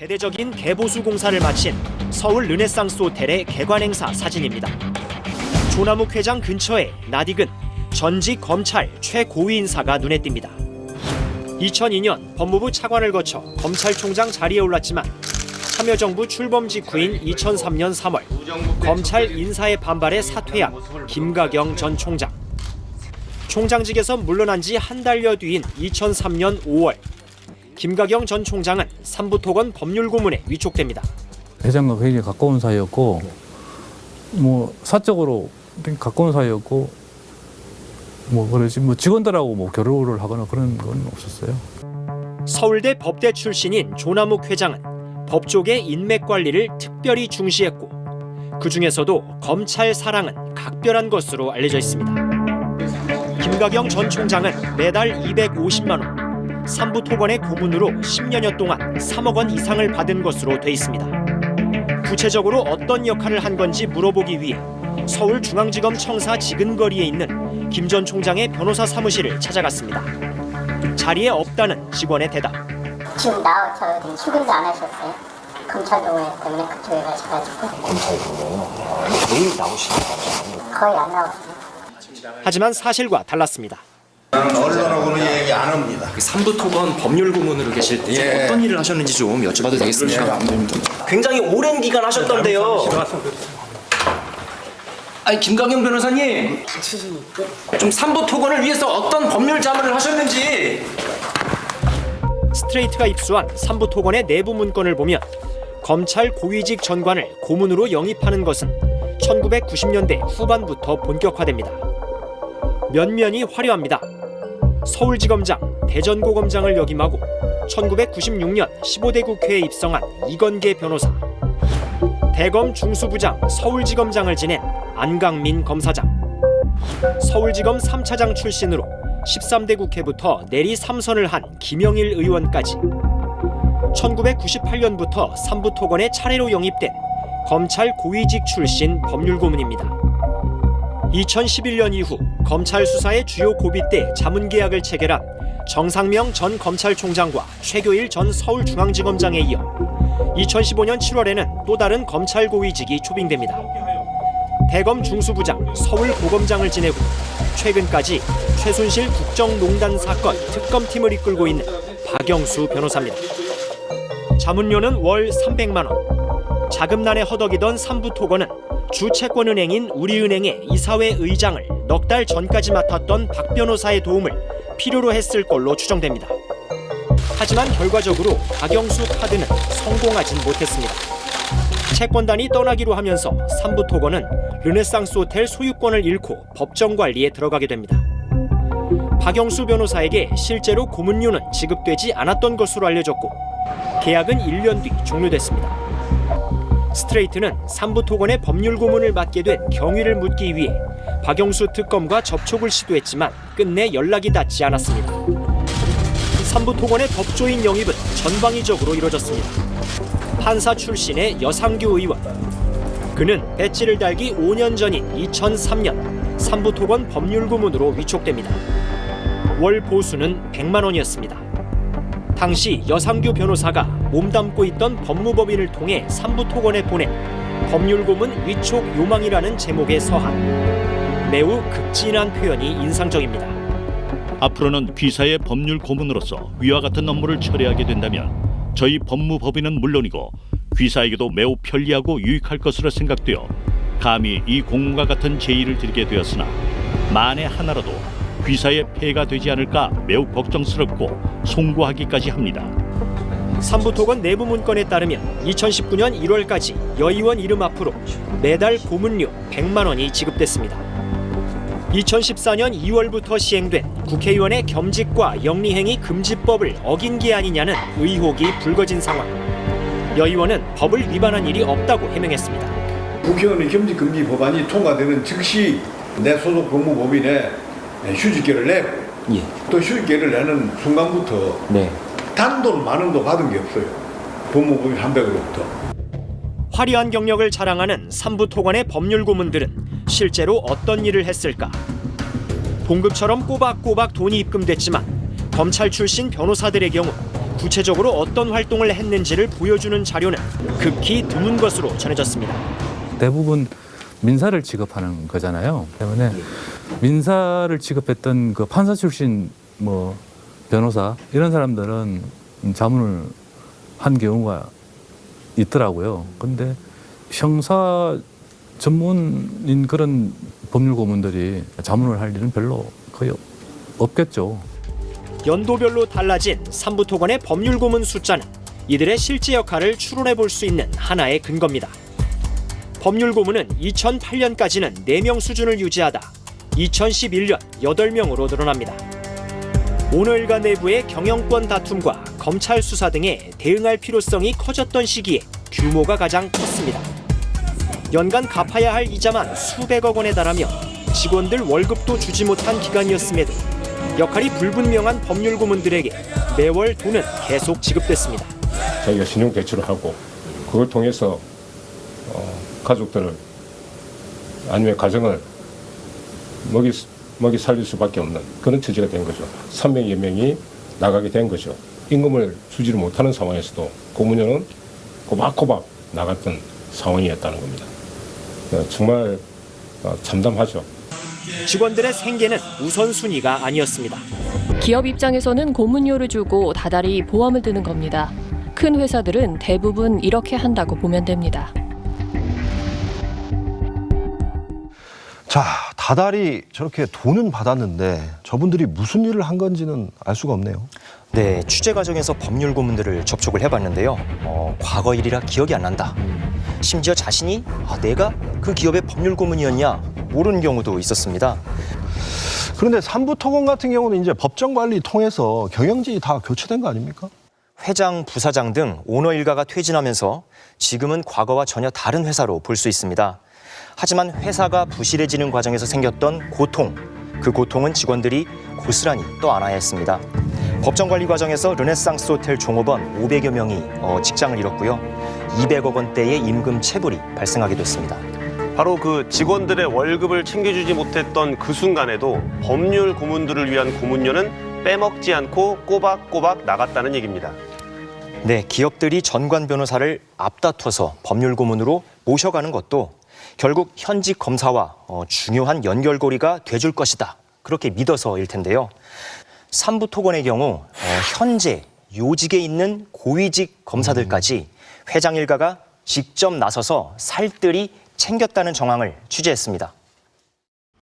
대대적인 개보수 공사를 마친 서울 르네상스 호텔의 개관 행사 사진입니다. 조남욱 회장 근처에 낯익은 전직 검찰 최고위 인사가 눈에 띕니다. 2002년 법무부 차관을 거쳐 검찰총장 자리에 올랐지만 참여정부 출범 직후인 2003년 3월 검찰 인사의 반발에 사퇴한 김가경 전 총장. 총장직에서 물러난 지 한 달여 뒤인 2003년 5월 김가경 전 총장은 삼부토건 법률 고문에 위촉됩니다. 회장과 굉장히 가까운 사이였고 뭐 사적으로 가까운 사이였고 뭐 그러지 뭐 직원들하고 뭐 결혼을 하거나 그런 건 없었어요. 서울대 법대 출신인 조남욱 회장은 법조계 인맥 관리를 특별히 중시했고 그 중에서도 검찰 사랑은 각별한 것으로 알려져 있습니다. 김가경 전 총장은 매달 250만 원, 삼부 토건의 고문으로 10여년 동안 3억 원 이상을 받은 것으로 돼 있습니다. 구체적으로 어떤 역할을 한 건지 물어보기 위해 서울중앙지검 청사 지근거리에 있는 김 전 총장의 변호사 사무실을 찾아갔습니다. 자리에 없다는 직원의 대답. 지금 나와서 출근도 안 하셨어요? 검찰 동호회 때문에 그쪽에 가셔가지고 검찰 보면요. 매일 나오시는 거죠. 거의 안 나오세요. 하지만 사실과 달랐습니다. 나는 언론 얘기 안 합니다. 그 삼부토건 법률 고문으로 계실 때 예. 어떤 일을 하셨는지 좀 여쭤봐도 되겠습니까? 굉장히 오랜 기간 하셨던데요. 아니 김강영 변호사님 좀 삼부토건을 위해서 어떤 법률 자문을 하셨는지 스트레이트가 입수한 삼부 토건의 내부 문건을 보면 검찰 고위직 전관을 고문으로 영입하는 것은 1990년대 후반부터 본격화됩니다. 면면이 화려합니다. 서울지검장, 대전고검장을 역임하고 1996년 15대 국회에 입성한 이건계 변호사, 대검 중수부장 서울지검장을 지낸 안강민 검사장, 서울지검 3차장 출신으로 13대 국회부터 내리 3선을 한 김영일 의원까지. 1998년부터 삼부토건에 차례로 영입된 검찰 고위직 출신 법률고문입니다. 2011년 이후 검찰 수사의 주요 고비 때 자문 계약을 체결한 정상명 전 검찰총장과 최교일 전 서울중앙지검장에 이어 2015년 7월에는 또 다른 검찰 고위직이 초빙됩니다. 대검 중수부장 서울고검장을 지내고 최근까지 최순실 국정농단 사건 특검팀을 이끌고 있는 박영수 변호사입니다. 자문료는 월 300만 원. 자금난에 허덕이던 삼부 토건은 주채권은행인 우리은행의 이사회 의장을 넉 달 전까지 맡았던 박 변호사의 도움을 필요로 했을 걸로 추정됩니다. 하지만 결과적으로 박영수 카드는 성공하진 못했습니다. 채권단이 떠나기로 하면서 삼부토건은 르네상스 호텔 소유권을 잃고 법정 관리에 들어가게 됩니다. 박영수 변호사에게 실제로 고문료는 지급되지 않았던 것으로 알려졌고 계약은 1년 뒤 종료됐습니다. 스트레이트는 삼부토건의 법률 고문을 맡게 된 경위를 묻기 위해 박영수 특검과 접촉을 시도했지만 끝내 연락이 닿지 않았습니다. 삼부토건의 법조인 영입은 전방위적으로 이뤄졌습니다. 판사 출신의 여상규 의원. 그는 배지를 달기 5년 전인 2003년 삼부토건 법률 고문으로 위촉됩니다. 월 보수는 100만 원이었습니다. 당시 여상규 변호사가 몸담고 있던 법무법인을 통해 삼부토건에 보낸 법률 고문 위촉 요망이라는 제목의 서한. 매우 극진한 표현이 인상적입니다. 앞으로는 귀사의 법률 고문으로서 위와 같은 업무를 처리하게 된다면 저희 법무법인은 물론이고 귀사에게도 매우 편리하고 유익할 것으로 생각되어 감히 이 공문과 같은 제의를 드리게 되었으나 만에 하나라도 귀사에 폐해가 되지 않을까 매우 걱정스럽고 송구하기까지 합니다. 삼부토건 내부 문건에 따르면 2019년 1월까지 여의원 이름 앞으로 매달 고문료 100만 원이 지급됐습니다. 2014년 2월부터 시행된 국회의원의 겸직과 영리행위 금지법을 어긴 게 아니냐는 의혹이 불거진 상황. 여의원은 법을 위반한 일이 없다고 해명했습니다. 국회의원의 겸직 금지 법안이 통과되는 즉시 내 소속 법무법인에 휴직계를 내고 예. 또 휴직계를 내는 순간부터 네. 단돈 만 원도 받은 게 없어요. 법무법인 한 백으로부터. 화려한 경력을 자랑하는 삼부토건의 법률 고문들은 실제로 어떤 일을 했을까? 봉급처럼 꼬박꼬박 돈이 입금됐지만 검찰 출신 변호사들의 경우 구체적으로 어떤 활동을 했는지를 보여주는 자료는 극히 드문 것으로 전해졌습니다. 대부분 민사를 취급하는 거잖아요. 때문에 민사를 취급했던 그 판사 출신 뭐 변호사 이런 사람들은 자문을 한 경우가 있더라고요. 근데 형사 전문인 그런 법률 고문들이 자문을 할 일은 별로 거의 없겠죠. 연도별로 달라진 삼부토건의 법률 고문 숫자는 이들의 실제 역할을 추론해 볼 수 있는 하나의 근거입니다. 법률 고문은 2008년까지는 4명 수준을 유지하다 2011년 8명으로 늘어납니다. 오너일가 내부의 경영권 다툼과 검찰 수사 등에 대응할 필요성이 커졌던 시기에 규모가 가장 컸습니다. 연간 갚아야 할 이자만 수백억 원에 달하며 직원들 월급도 주지 못한 기간이었음에도 역할이 불분명한 법률 고문들에게 매월 돈은 계속 지급됐습니다. 자기가 신용 대출을 하고 그걸 통해서 어, 가족들을 아니면 가정을 먹이 먹이 살릴 수밖에 없는 그런 처지가 된 거죠. 3명여 명이 나가게 된 거죠. 임금을 주지를 못하는 상황에서도 고문료는 꼬박꼬박 나갔던 상황이었다는 겁니다. 어, 정말 어, 참담하죠. 직원들의 생계는 우선순위가 아니었습니다. 기업 입장에서는 고문료를 주고 다달이 보험을 드는 겁니다. 큰 회사들은 대부분 이렇게 한다고 보면 됩니다. 자, 다달이 저렇게 돈은 받았는데 저분들이 무슨 일을 한 건지는 알 수가 없네요. 네, 취재 과정에서 법률 고문들을 접촉을 해봤는데요. 어, 과거 일이라 기억이 안 난다. 심지어 자신이 아, 내가 그 기업의 법률 고문이었냐 모르는 경우도 있었습니다. 그런데 삼부토건 같은 경우는 이제 법정 관리 통해서 경영진이 다 교체된 거 아닙니까? 회장, 부사장 등 오너 일가가 퇴진하면서 지금은 과거와 전혀 다른 회사로 볼 수 있습니다. 하지만 회사가 부실해지는 과정에서 생겼던 고통, 그 고통은 직원들이 고스란히 또 안아야 했습니다. 법정 관리 과정에서 르네상스 호텔 종업원 500여 명이 어, 직장을 잃었고요. 200억 원대의 임금 체불이 발생하기도 했습니다. 바로 그 직원들의 월급을 챙겨주지 못했던 그 순간에도 법률 고문들을 위한 고문료는 빼먹지 않고 꼬박꼬박 나갔다는 얘기입니다. 네, 기업들이 전관 변호사를 앞다퉈서 법률 고문으로 모셔가는 것도 결국 현직 검사와 어, 중요한 연결고리가 돼줄 것이다. 그렇게 믿어서일 텐데요. 삼부토건의 경우 어, 현재 요직에 있는 고위직 검사들까지 회장 일가가 직접 나서서 살뜰히 챙겼다는 정황을 취재했습니다.